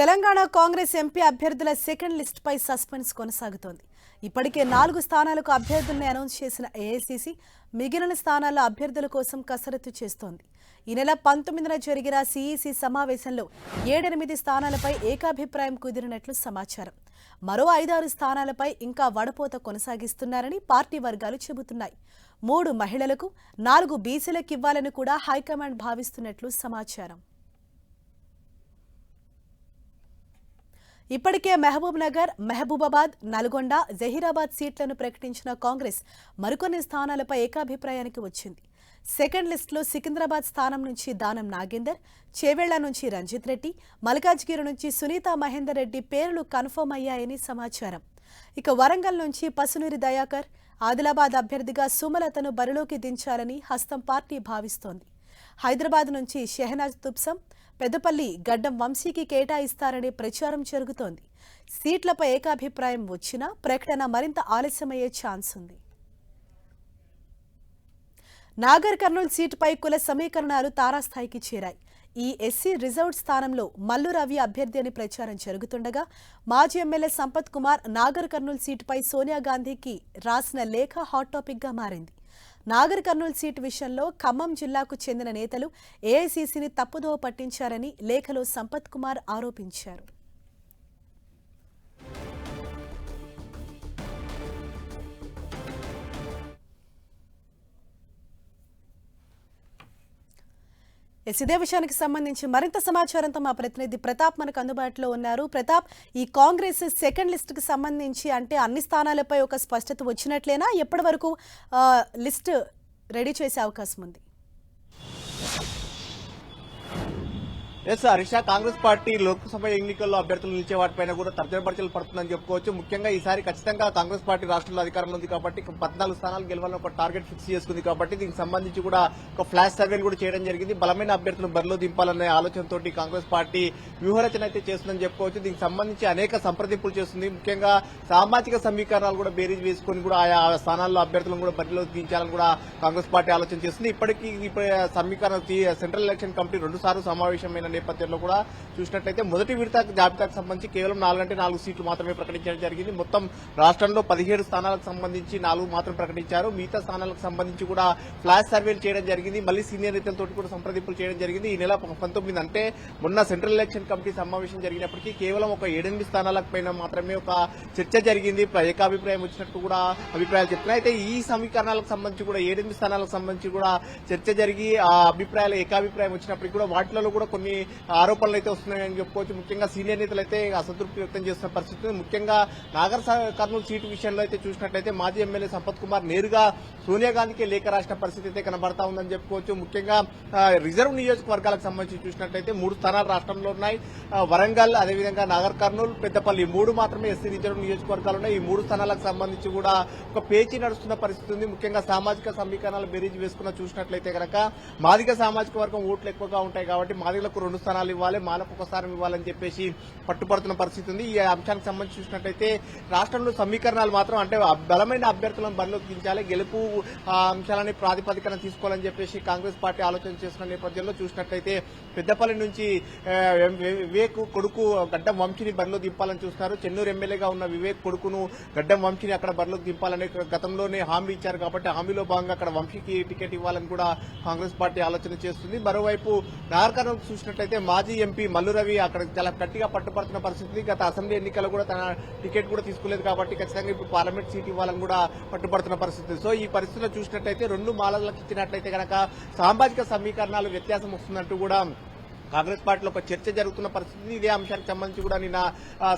Telangana Congress MP అభ్యర్థుల second list పై suspense కొనసాగుతోంది. ఇప్పటికే నాలుగు స్థానాలకు అభ్యర్థుల్ని అనౌన్స్ చేసిన ఏఐసీసీ మిగిలిన స్థానాల్లో అభ్యర్థుల కోసం కసరత్తు చేస్తోంది. ఈ నెల పంతొమ్మిదిన జరిగిన సీఈసీ సమావేశంలో ఏడెనిమిది స్థానాలపై ఏకాభిప్రాయం కుదిరినట్లు సమాచారం. మరో ఐదారు స్థానాలపై ఇంకా వడపోత కొనసాగిస్తున్నారని పార్టీ వర్గాలు చెబుతున్నాయి. మూడు మహిళలకు నాలుగు బీసీలకు ఇవ్వాలని కూడా హైకమాండ్ భావిస్తున్నట్లు సమాచారం. ఇప్పటికే మహబూబ్ నగర్ మహబూబాబాద్ నల్గొండ జహీరాబాద్ సీట్లను ప్రకటించిన కాంగ్రెస్ మరికొన్ని స్థానాలపై ఏకాభిప్రాయానికి వచ్చింది. సెకండ్ లిస్టులో సికింద్రాబాద్ స్థానం నుంచి దానం నాగేందర్ చేవెళ్ళ నుంచి రంజిత్ రెడ్డి మల్కాజ్గిరి నుంచి సునీత మహేందర్ రెడ్డి పేర్లు కన్ఫర్మ్ అయ్యాయని సమాచారం. ఇక వరంగల్ నుంచి పసునూరి దయాకర్ ఆదిలాబాద్ అభ్యర్థిగా సుమలతను బరిలోకి దించాలని హస్తం పార్టీ భావిస్తోంది. హైదరాబాద్ నుంచి షెహనాజ్ తుప్సం పెద్దపల్లి గడ్డం వంశీకి కేటాయిస్తారనే ప్రచారం జరుగుతోంది. సీట్లపై ఏకాభిప్రాయం వచ్చినా ప్రకటన మరింత ఆలస్యమయ్యే ఛాన్స్ ఉంది. నాగర్ కర్నూల్ సీటుపై కుల సమీకరణాలు తారాస్థాయికి చేరాయి. ఈ ఎస్సీ రిజర్వ్డ్ స్థానంలో మల్లు రవి అభ్యర్థి అని ప్రచారం జరుగుతుండగా మాజీ ఎమ్మెల్యే సంపత్ కుమార్ నాగర్ కర్నూల్ సీటుపై సోనియా గాంధీకి రాసిన లేఖ హాట్ టాపిక్గా మారింది. నాగర్ కర్నూల్ సీటు విషయంలో ఖమ్మం జిల్లాకు చెందిన నేతలు ఏఐసీసీని తప్పుదోవ పట్టించారని లేఖలో సంపత్ కుమార్ ఆరోపించారు. ఎస్, ఇదే విషయానికి సంబంధించి మరింత సమాచారంతో మా ప్రతినిధి ప్రతాప్ మనకు అందుబాటులో ఉన్నారు. ప్రతాప్ ఈ కాంగ్రెస్ సెకండ్ లిస్ట్కి సంబంధించి అంటే అన్ని స్థానాలపై ఒక స్పష్టత వచ్చినట్లేనా? ఎప్పటి వరకు లిస్ట్ రెడీ చేసే అవకాశం ఉంది? Yes Harish Congress party Lok Sabha ఎన్నికల్లో అభ్యర్థులు నిలిచే వాటిపైన కూడా తర్జన పర్చలు పడుతుందని చెప్పుకోవచ్చు. ముఖ్యంగా ఈసారి ఖచ్చితంగా కాంగ్రెస్ పార్టీ రాష్ట్రంలో అధికారంలో ఉంది కాబట్టి పద్నాలుగు స్థానాలు గెలవాలని ఒక టార్గెట్ ఫిక్స్ చేసుకుంది కాబట్టి దీనికి సంబంధించి కూడా ఒక ఫ్లాష్ సర్వేలు కూడా చేయడం జరిగింది. బలమైన అభ్యర్థులను బరిలో దింపాలనే ఆలోచనతో కాంగ్రెస్ పార్టీ వ్యూహరచన అయితే చేస్తుందని చెప్పుకోవచ్చు. దీనికి సంబంధించి అనేక సంప్రదింపులు చేస్తుంది. ముఖ్యంగా సామాజిక సమీకరణాలు కూడా బేరీజ్ వేసుకొని కూడా ఆయా స్థానాల్లో అభ్యర్థులను కూడా బరిలో దించాలని కూడా కాంగ్రెస్ పార్టీ ఆలోచన చేస్తుంది. ఇప్పటికీ సమీకరణ సెంట్రల్ ఎలక్షన్ కమిటీ రెండు సార్లు సమావేశమైన నేపథ్యంలో కూడా చూసినట్లయితే మొదటి విడత జాబితాకు సంబంధించి కేవలం నాలుగంటే నాలుగు సీట్లు మాత్రమే ప్రకటించడం జరిగింది. మొత్తం రాష్ట్రంలో పదిహేడు స్థానాలకు సంబంధించి నాలుగు మాత్రం ప్రకటించారు. మిగతా స్థానాలకు సంబంధించి కూడా ఫ్లాష్ సర్వేలు చేయడం జరిగింది. మళ్ళీ సీనియర్ నేతలతో కూడా సంప్రదింపులు చేయడం జరిగింది. ఈ నెల పంతొమ్మిది అంటే మొన్న సెంట్రల్ ఎలక్షన్ కమిటీ సమావేశం జరిగినప్పటికీ కేవలం ఒక ఏడెనిమిది స్థానాలకు పైన మాత్రమే ఒక చర్చ జరిగింది. ఏకాభిప్రాయం వచ్చినట్టు కూడా అభిప్రాయాలు చెప్తున్నాయి. అయితే ఈ సమీకరణాలకు సంబంధించి కూడా ఏడెనిమిది స్థానాలకు సంబంధించి కూడా చర్చ జరిగి ఆ అభిప్రాయాలు ఏకాభిప్రాయం వచ్చినప్పటికీ కూడా వాటిలో కూడా కొన్ని ఆరోపణలు అయితే వస్తున్నాయని చెప్పుకోవచ్చు. ముఖ్యంగా సీనియర్ నేతలు అయితే అసంతృప్తి వ్యక్తం చేస్తున్న పరిస్థితి. ముఖ్యంగా నాగర్ కర్నూలు సీటు విషయంలో అయితే చూసినట్లయితే మాజీ ఎమ్మెల్యే సంపత్ కుమార్ నేరుగా సోనియా గాంధీకి లేఖ రాసిన పరిస్థితి అయితే కనబడతా ఉందని చెప్పుకోవచ్చు. ముఖ్యంగా రిజర్వ్ నియోజకవర్గాలకు సంబంధించి చూసినట్లయితే మూడు స్థానాలు రాష్ట్రంలో ఉన్నాయి. వరంగల్ అదేవిధంగా నాగర్ కర్నూలు పెద్దపల్లి మూడు మాత్రమే ఎస్సీ రిజర్వ్ నియోజకవర్గాలు ఉన్నాయి. ఈ మూడు స్థానాలకు సంబంధించి కూడా ఒక పేచీ నడుస్తున్న పరిస్థితి ఉంది. ముఖ్యంగా సామాజిక సమీకరణాలు బెరీజ్ వేసుకున్న చూసినట్లయితే కనుక మాదిగ సామాజిక వర్గం ఓట్లు ఎక్కువగా ఉంటాయి కాబట్టి మాదిగలకు రెండు స్థానాలు ఇవ్వాలి మాలకు ఒక స్థానం ఇవ్వాలని చెప్పేసి పట్టుపడుతున్న పరిస్థితి ఉంది. ఈ అంశానికి సంబంధించి చూసినట్లయితే రాష్ట్రంలో సమీకరణాలు మాత్రం అంటే బలమైన అభ్యర్థులను బరిలోకి దించాలి గెలుపు అంశాలని ప్రాతిపదికన తీసుకోవాలని చెప్పేసి కాంగ్రెస్ పార్టీ ఆలోచన చేస్తున్న నేపథ్యంలో చూసినట్లయితే పెద్దపల్లి నుంచి వివేక్ కొడుకు గడ్డం వంశీని బరిలో దింపాలని చూస్తున్నారు. చెన్నూరు ఎమ్మెల్యేగా ఉన్న వివేక్ కొడుకును గడ్డం వంశీని అక్కడ బరిలోకి దింపాలని గతంలోనే హామీ ఇచ్చారు కాబట్టి హామీలో భాగంగా అక్కడ వంశీకి టికెట్ ఇవ్వాలని కూడా కాంగ్రెస్ పార్టీ ఆలోచన చేస్తుంది. మరోవైపు నాగర్కర్నూలు చూసినట్లయితే మాజీ ఎంపీ మల్లు రవి అక్కడ చాలా గట్టిగా పట్టుపడుతున్న పరిస్థితి. గత అసెంబ్లీ ఎన్నికల్లో కూడా తన టికెట్ కూడా తీసుకోలేదు కాబట్టి ఖచ్చితంగా ఇప్పుడు పార్లమెంట్ సీట్ ఇవ్వాలని కూడా పట్టుపడుతున్న పరిస్థితి. సో ఈ పరిస్థితుల్లో చూసినట్లయితే రెండు మాలలకు ఇచ్చినట్లయితే కనుక సామాజిక సమీకరణాలు వ్యత్యాసం వస్తుందంటూ కూడా కాంగ్రెస్ పార్టీలో ఒక చర్చ జరుగుతున్న పరిస్థితి ఇదే అంశానికి సంబంధించి కూడా నిన్న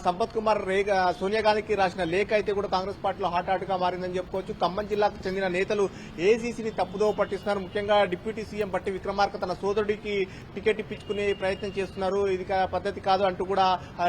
సంపత్ కుమార్ సోనియా గాంధీకి రాసిన లేఖ అయితే కూడా కాంగ్రెస్ పార్టీలో హాటాటుగా మారిందని చెప్పుకోవచ్చు. ఖమ్మం జిల్లాకు చెందిన నేతలు ఏసీసీని తప్పుదోవ పట్టిస్తున్నారు. ముఖ్యంగా డిప్యూటీ సీఎం బట్టి విక్రమార్క తన సోదరుడికి టికెట్ ఇప్పించుకునే ప్రయత్నం చేస్తున్నారు. ఇది పద్ధతి కాదు అంటూ కూడా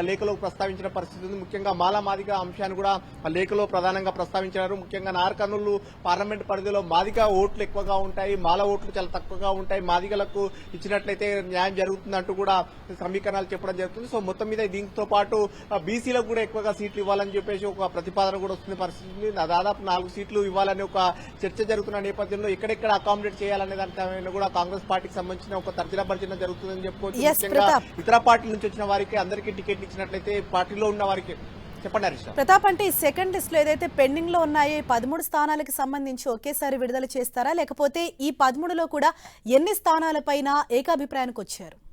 లేఖలో ప్రస్తావించిన పరిస్థితి ఉంది. ముఖ్యంగా మాలామాదిక అంశాన్ని కూడా లేఖలో ప్రధానంగా ప్రస్తావించారు ముఖ్యంగా నార్కర్నూలు పార్లమెంట్ పరిధిలో మాదిగ ఓట్లు ఎక్కువగా ఉంటాయి. మాల ఓట్లు చాలా తక్కువగా ఉంటాయి. మాదిగలకు ఇచ్చినట్లయితే న్యాయం జరుగుతుంది అంటూ కూడా సమీకరణాలు చెప్పడం జరుగుతుంది సో మొత్తం మీద దీంతో పాటు బీసీలకు కూడా ఎక్కువగా సీట్లు ఇవ్వాలని చెప్పేసి ఒక ప్రతిపాదన కూడా వస్తుంది పరిస్థితి. దాదాపు నాలుగు సీట్లు ఇవ్వాలని ఒక చర్చ జరుగుతున్న నేపథ్యంలో ఎక్కడెక్కడ అకామిడేట్ చేయాలనే దానిపైన కూడా కాంగ్రెస్ పార్టీకి సంబంధించిన ఒక తర్జన భర్జన జరుగుతుందని చెప్పుకోవచ్చు ముఖ్యంగా. ఇతర పార్టీల నుంచి వచ్చిన వారికి అందరికీ టికెట్ ఇచ్చినట్లయితే పార్టీలో ఉన్న వారికి చెప్పండి. ప్రతాప్ అంటే ఈ సెకండ్ లిస్ట్లో ఏదైతే పెండింగ్లో ఉన్నాయో ఈ పదమూడు స్థానాలకు సంబంధించి ఒకేసారి విడుదల చేస్తారా లేకపోతే ఈ పదమూడులో కూడా ఎన్ని స్థానాలపైన ఏకాభిప్రాయానికి వచ్చారు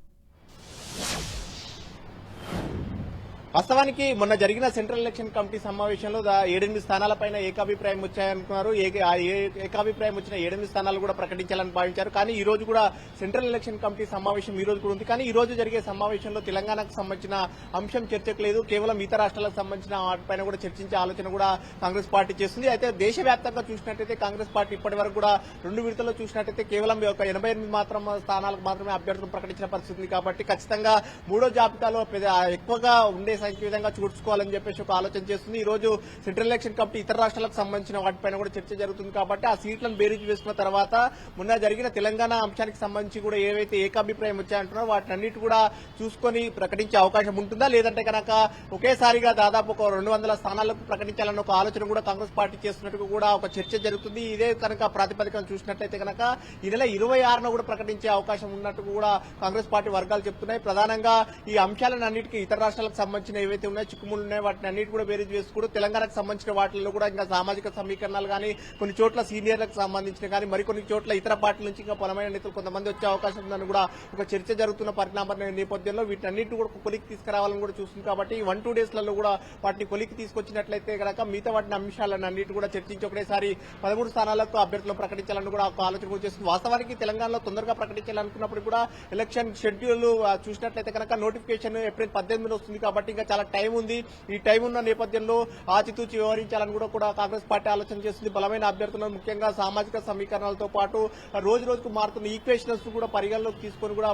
వాస్తవానికి మొన్న జరిగిన సెంట్రల్ ఎలక్షన్ కమిటీ సమావేశంలో ఏడెనిమిది స్థానాలపైన ఏకాభిప్రాయం వచ్చాయనుకున్నారు. ఏ- ఏకాభిప్రాయం వచ్చిన ఏడెనిమిది స్థానాలు కూడా ప్రకటించాలని భావించారు. కానీ ఈ రోజు కూడా సెంట్రల్ ఎలక్షన్ కమిటీ సమావేశం ఈ రోజు కూడా ఉంది. కానీ ఈ రోజు జరిగే సమావేశంలో తెలంగాణకు సంబంధించిన అంశం చర్చకు లేదు. కేవలం ఇతర రాష్ట్రాలకు సంబంధించిన వాటిపైన కూడా చర్చించే ఆలోచన కూడా కాంగ్రెస్ పార్టీ చేస్తుంది. అయితే దేశవ్యాప్తంగా చూసినట్టయితే కాంగ్రెస్ పార్టీ ఇప్పటి వరకు కూడా రెండు విడతల్లో చూసినట్టయితే కేవలం ఒక ఎనభై ఎనిమిది మాత్రం స్థానాలకు మాత్రమే అభ్యర్థులు ప్రకటించిన పరిస్థితి ఉంది కాబట్టి ఖచ్చితంగా మూడో జాబితాలో పెద్ద- ఎక్కువగా ఉండే సంఖ్య విధంగా చూసుకోవాలని చెప్పేసి ఒక ఆలోచన చేస్తుంది. ఈ రోజు సెంట్రల్ ఎలక్షన్ కమిటీ ఇతర రాష్ట్రాలకు సంబంధించిన వాటిపైన కూడా చర్చ జరుగుతుంది కాబట్టి ఆ సీట్లను బేరీజ్ వేసుకున్న తర్వాత మొన్న జరిగిన తెలంగాణ అంశానికి సంబంధించి కూడా ఏవైతే ఏకాభిప్రాయం వచ్చాయంటున్నారో వాటినన్నిటి కూడా చూసుకొని ప్రకటించే అవకాశం ఉంటుందా? లేదంటే కనుక ఒకేసారిగా దాదాపు ఒక రెండు వందల స్థానాలకు ప్రకటించాలన్న ఒక ఆలోచన కూడా కాంగ్రెస్ పార్టీ చేస్తున్నట్టు కూడా ఒక చర్చ జరుగుతుంది. ఇదే కనుక ప్రాతిపదికన చూసినట్లయితే కనుక ఈ నెల ఇరవై ఆరున కూడా ప్రకటించే అవకాశం ఉన్నట్టు కూడా కాంగ్రెస్ పార్టీ వర్గాలు చెప్తున్నాయి. ప్రధానంగా ఈ అంశాలను అన్నిటికీ ఇతర రాష్ట్రాలకు సంబంధించిన ఏవైతే ఉన్నాయో చిక్కుముళ్ళు ఉన్నాయో వాటిని అన్నిటి కూడా బేరీజ్ వేసుకుంటూ తెలంగాణకు సంబంధించిన వాటిల్లో కూడా ఇంకా సామాజిక సమీకరణాలు కానీ కొన్ని చోట్ల సీనియర్లకు సంబంధించిన కానీ మరికొన్ని చోట్ల ఇతర పార్టీల నుంచి ఇంకా బలమైన నేతలు కొంతమంది వచ్చే అవకాశం ఉందని కూడా ఒక చర్చ జరుగుతున్న పరిణామాల నేపథ్యంలో వీటన్నిటి కూడా కొలికి తీసుకురావాలని కూడా చూస్తుంది కాబట్టి ఈ వన్ టూ డేస్లలో కూడా వాటిని కొలికి తీసుకొచ్చినట్లయితే కనుక మిగతా వాటిని అంశాలను అన్నిటి కూడా చర్చించి ఒకటేసారి పదమూడు స్థానాలకు అభ్యర్థులు ప్రకటించాలని కూడా ఒక ఆలోచన చేస్తుంది. వాస్తవానికి తెలంగాణలో తొందరగా ప్రకటించాలనుకున్నప్పుడు కూడా ఎలక్షన్ షెడ్యూల్ చూసినట్లయితే కనుక నోటిఫికేషన్ ఏప్రిల్ పద్దెనిమిది వస్తుంది కాబట్టి ఇంకా చాలా టైం ఉంది. ఈ టైం ఉన్న నేపథ్యంలో ఆచితూచి వ్యవహరించాలని కూడా కూడా కాంగ్రెస్ పార్టీ ఆలోచన చేస్తుంది. బలమైన అభ్యర్థులను ముఖ్యంగా సామాజిక సమీకరణలతో పాటు రోజు రోజుకు మారుతున్న ఈక్వేషన్స్ కూడా పరిగణలోకి తీసుకొని కూడా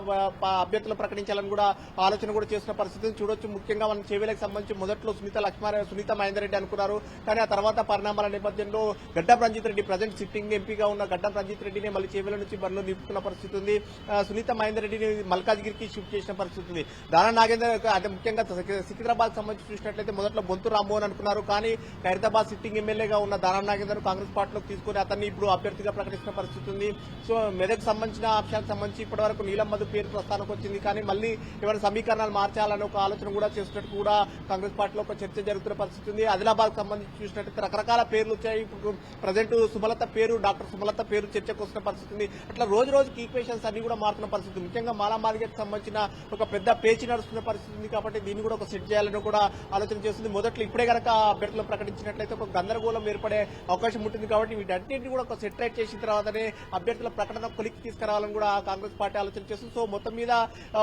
అభ్యర్థులు ప్రకటించాలని కూడా ఆలోచన కూడా చేసిన పరిస్థితిని చూడొచ్చు. ముఖ్యంగా మన చెవిలకు సంబంధించి మొదట్లో సునీత లక్ష్మారావు సునీత మహేందర్ రెడ్డి అనుకున్నారు. కానీ ఆ తర్వాత పరిణామాల నేపథ్యంలో గడ్డం రంజిత్ రెడ్డి ప్రజెంట్ సిట్టింగ్ ఎంపీగా ఉన్న గడ్డం రంజిత్ రెడ్డిని మళ్ళీ చెవిల నుంచి బరిలో నింపుకున్న పరిస్థితి ఉంది. సునీత మహేందర్ రెడ్డిని మల్కాజ్గిరికి షిఫ్ట్ చేసిన పరిస్థితి ఉంది. దానా నాగేందర్ అదే ముఖ్యంగా సికింద్రాబాద్ సంబంధించి చూసినట్లయితే మొదట్లో బొంతు రామ్మోహన్ అనుకున్నారు. కానీ ఖైరతాబాద్ సిట్టింగ్ ఎమ్మెల్యేగా ఉన్న దానం నాగేందర్ కాంగ్రెస్ పార్టీలోకి తీసుకుని అతన్ని ఇప్పుడు అభ్యర్థిగా ప్రకటించిన పరిస్థితి ఉంది. సో మెదక్ సంబంధించిన అంశాలకు సంబంధించి ఇప్పటి వరకు నీలం మధు పేరు ప్రస్థానికి వచ్చింది. కానీ మళ్ళీ ఏమైనా సమీకరణాలు మార్చాలని ఒక ఆలోచన కూడా చేస్తున్నట్టు కూడా కాంగ్రెస్ పార్టీలో ఒక చర్చ జరుగుతున్న పరిస్థితి ఉంది. ఆదిలాబాద్ సంబంధించి చూసినట్లయితే రకరకాల పేర్లు వచ్చాయి. ఇప్పుడు ప్రజెంట్ సుమలత పేరు డాక్టర్ సుమలత పేరు చర్చకు వస్తున్న పరిస్థితి ఉంది. అట్లా రోజు రోజుకి ఈక్వేషన్స్ అన్ని కూడా మారుతున్న పరిస్థితి ముఖ్యంగా మాలామాదిగకి సంబంధించిన ఒక పెద్ద పేచి నడుస్తున్న పరిస్థితి ఉంది కాబట్టి దీన్ని కూడా ఒక సెట్ చేయాలని కూడా ఆలోచన చేస్తుంది. మొదట్లో ఇప్పుడే కనుక అభ్యర్థులు ప్రకటించినట్లయితే ఒక గందరగోళం ఏర్పడే అవకాశం ఉంటుంది కాబట్టి వీటన్నింటినీ కూడా ఒక సెటరేట్ చేసిన తర్వాతనే అభ్యర్థుల ప్రకటన కొలికి తీసుకురావాలని కూడా కాంగ్రెస్ పార్టీ ఆలోచన చేస్తుంది. సో మొత్తం మీద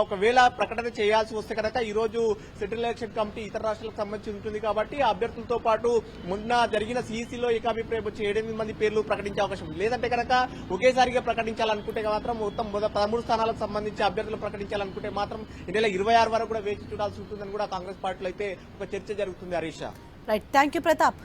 ఒకవేళ ప్రకటన చేయాల్సి వస్తే కనుక ఈ రోజు సెంట్రల్ ఎలక్షన్ కమిటీ ఇతర రాష్ట్రాలకు సంబంధించి ఉంటుంది కాబట్టి అభ్యర్థులతో పాటు మొన్న జరిగిన సీసీలో ఏకాభిప్రాయం వచ్చి ఏడెనిమిది మంది పేర్లు ప్రకటించే అవకాశం లేదంటే కనుక ఒకేసారిగా ప్రకటించాలనుకుంటే మాత్రం మొత్తం మొదటి పదమూడు స్థానాలకు సంబంధించి అభ్యర్థులు ప్రకటించాలనుకుంటే మాత్రం ఈ నెల ఇరవై ఆరు వరకు కూడా వేచి చూడాల్సి ఉంటుందని కూడా కాంగ్రెస్ పార్టీలో అయితే ఒక చర్చ జరుగుతుంది Harish right thank you Pratap